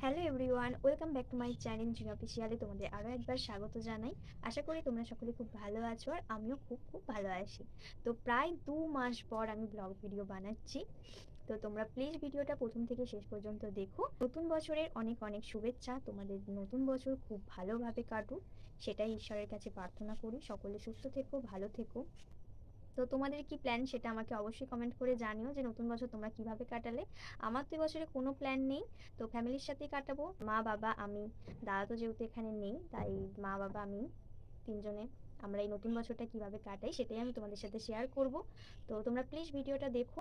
Hello everyone welcome back to my channel জিন অফিসিয়ালে তোমাদের আরও একবার স্বাগত জানাই। আশা করি তোমরা সকলে খুব ভালো আছো আর আমিও খুব খুব ভালো আছি। তো প্রায় দু মাস পর আমি ব্লগ ভিডিও বানাচ্ছি। তো তোমরা প্লিজ ভিডিওটা প্রথম থেকে শেষ পর্যন্ত দেখো। নতুন বছরের অনেক অনেক শুভেচ্ছা, তোমাদের নতুন বছর খুব ভালোভাবে কাটুক। সেটাই ঈশ্বরের কাছে প্রার্থনা করি। সকলে সুস্থ থেকো, ভালো থেকো। তো তোমাদের কি প্ল্যান সেটা আমাকে অবশ্যই কমেন্ট করে জানিও যে নতুন বছর তোমরা কীভাবে কাটালে। আমার তো এবছরে কোনো প্ল্যান নেই, তো ফ্যামিলির সাথেই কাটাবো। মা, বাবা, আমি। দাদা তো যেহেতু এখানে নেই, তাই মা, বাবা, আমি তিনজনে আমরা এই নতুন বছরটা কীভাবে কাটাই সেটাই আমি তোমাদের সাথে শেয়ার করব। তো তোমরা প্লিজ ভিডিওটা দেখো।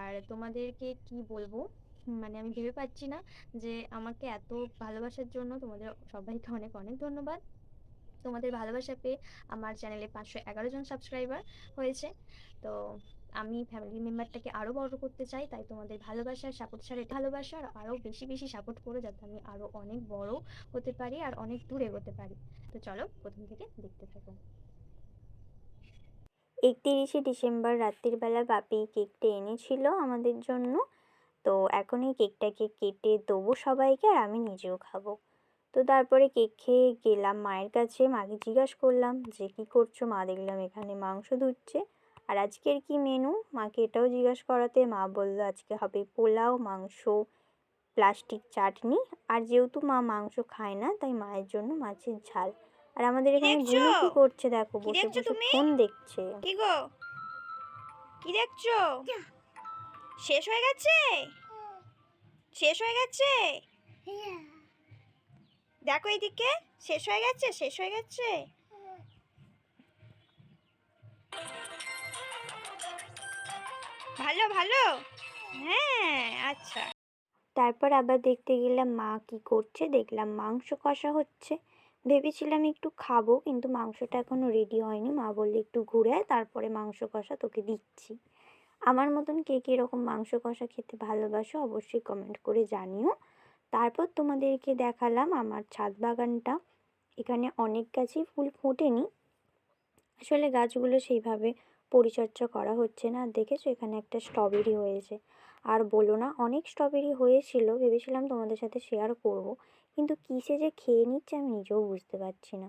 আর তোমাদেরকে কি বলব? মানে আমি ভেবে পাচ্ছি না যে আমাকে এত ভালোবাসার জন্য তোমাদের সবাইকে অনেক অনেক ধন্যবাদ। তোমাদের ভালোবাসা পেয়ে আমার চ্যানেলে পাঁচশো এগারো জন সাবস্ক্রাইবার হয়েছে। তো আমি ফ্যামিলি মেম্বারটাকে আরও বড় করতে চাই, তাই তোমাদের ভালোবাসার সাপোর্ট ছাড়া ভালোবাসা, আর আরও বেশি বেশি সাপোর্ট করো যাতে আমি আরও অনেক বড় হতে পারি আর অনেক দূর এগোতে পারি। তো চলো প্রথম থেকে দেখতে থাকো। একতিরিশে ডিসেম্বর রাত্রির বেলা বাপি কেকটা এনেছিল আমাদের জন্য। তো এখন এই কেকটাকে কেটে দেবো সবাইকে আর আমি নিজেও খাব। তো তারপরে কেক খেয়ে গেলাম মায়ের কাছে। মাকে জিজ্ঞাসা করলাম যে কী করছ? মা দেখলাম এখানে মাংস ধুচ্ছে। আর আজকের কি মেনু মাকে এটাও জিজ্ঞাসা করাতে মা বলল আজকে হবে পোলাও মাংস প্লাস্টিক চাটনি। আর যেহেতু মা মাংস খায় না তাই মায়ের জন্য মাছের ঝাল। আর আমাদের এখানে গুলো কি করছে দেখো বসে বসে ফোন দেখছে। কি গো? কি দেখছ? শেষ হয়ে গেছে? শেষ হয়ে গেছে? দেখো এইদিকে শেষ হয়ে গেছে, শেষ হয়ে গেছে। ভালো ভালো? হ্যাঁ আচ্ছা। তারপর আবার দেখতে গেলাম মা কি করছে, দেখলাম মাংস কষা হচ্ছে। ভেবেছিলাম একটু খাব, কিন্তু মাংসটা এখনও রেডি হয়নি। মা বললে, একটু ঘুরে তারপরে মাংস কষা তোকে দিচ্ছি। আমার মতন কে কী কীরকম মাংস কষা খেতে ভালোবাসো, অবশ্যই কমেন্ট করে জানিও। তারপর তোমাদেরকে দেখালাম আমার ছাদ বাগানটা। এখানে অনেক গাছই ফুল ফোটেনি। আসলে গাছগুলো সেইভাবে পরিচর্যা করা হচ্ছে না। দেখেছ? এখানে একটা স্ট্রবেরি হয়েছে। আর বলো না, অনেক স্ট্রবেরি হয়েছিল। ভেবেছিলাম তোমাদের সাথে শেয়ার করব। কিন্তু কিসে যে খেয়ে নিচ্ছে আমি নিজেও বুঝতে পারছি না।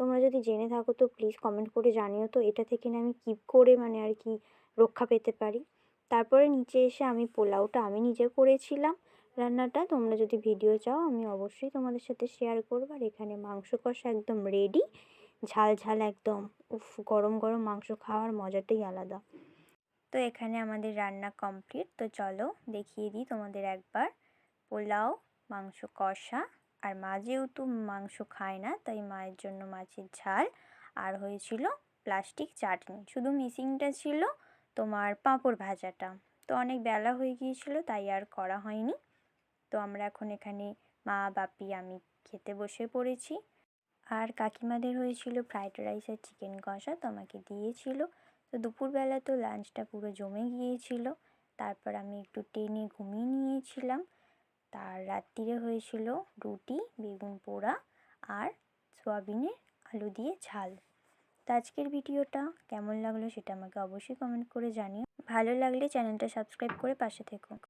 তোমরা যদি জেনে থাকো তো প্লিজ কমেন্ট করে জানিও তো, এটা থেকে না আমি কী করে মানে আর কি রক্ষা পেতে পারি। তারপরে নিচে এসে আমি পোলাওটা আমি নিজে করেছিলাম। রান্নাটা তোমরা যদি ভিডিও চাও, আমি অবশ্যই তোমাদের সাথে শেয়ার করব। আর এখানে মাংস কষা একদম রেডি ঝাল ঝাল একদম, উফ, গরম গরম মাংস খাওয়ার মজাটাই আলাদা। তো এখানে আমাদের রান্না কমপ্লিট তো চলো দেখিয়ে দিই তোমাদের একবার। পোলাও, মাংস কষা, আর মা যেহেতু মাংস খায় না, তাই মায়ের জন্য মাছের ঝাল। আর হয়েছিল প্লাস্টিক চাটনি। শুধু মিসিংটা ছিল তোমার পাঁপড় ভাজাটা। তো অনেক বেলা হয়ে গিয়েছিল, তাই আর করা হয়নি। তো আমরা এখন এখানে মা, বাপি, আমি খেতে বসে পড়েছি। আর কাকিমাদের হয়েছিল ফ্রাইড রাইস আর চিকেন কষা তো আমাকে দিয়েছিল। তো দুপুরবেলা তো লাঞ্চটা পুরো জমে গিয়েছিল। তারপর আমি একটু টেনে ঘুমিয়ে নিয়েছিলাম। তার রাত্রিরে হয়েছিল রুটি, বেগুন পোড়া আর সয়াবিনের আলু দিয়ে ঝাল। তো আজকের ভিডিওটা কেমন লাগল সেটা আমাকে অবশ্যই কমেন্ট করে জানিও। ভালো লাগলে চ্যানেলটা সাবস্ক্রাইব করে পাশে থেকো।